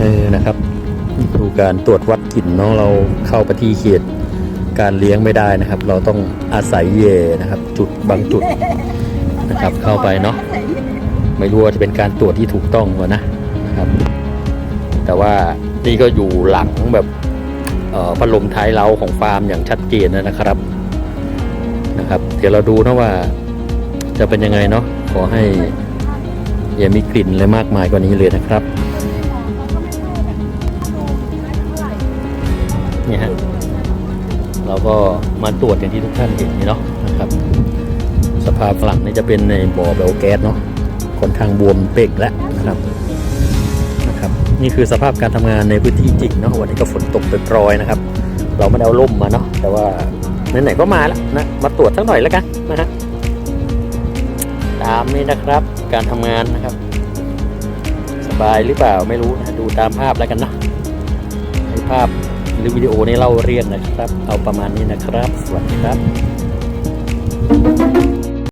นี่นะครับ ดูการตรวจวัดกลิ่นเนาะเราเข้าไปที่เขตการเลี้ยงไม่ได้นะครับ เราต้องอาศัยเย่นะครับ จุดบางจุดนะครับ เข้าไปเนาะไม่รู้ว่าจะเป็นการตรวจที่ถูกต้องวะนะนะครับ แต่ว่านี่ก็อยู่หลังแบบพัดลมท้ายเล้าของฟาร์มอย่างชัดเจนนะครับนะครับ เดี๋ยวเราดูนะว่าจะเป็นยังไงเนาะขอให้อย่ามีกลิ่นอะไรมากมายกว่านี้เลยนะครับ เนี่ยฮะเราก็มาตรวจอย่างที่ทุกท่านเห็นนี่เนาะนะครับ สภาพหลังนี่จะเป็นในบ่อเบลแก๊สเนาะค่อนข้างบวมเป่งแล้วนะครับนะครับ นี่คือสภาพการทำงานในพื้นที่จริงเนาะวันนี้ก็ฝนตกเป็นรอยนะครับ เราไม่ได้เอาล่มมาเนาะแต่ว่าไหนๆก็มาแล้วนะมาตรวจสักหน่อยแล้วกันนะฮะตามนี้นะครับการทำงานนะครับ สบายหรือเปล่าไม่รู้นะดูตามภาพแล้วกันนะในภาพ หรือวิดีโอนี้เล่าเรียนนะครับ เอาประมาณนี้นะครับ สวัสดีครับ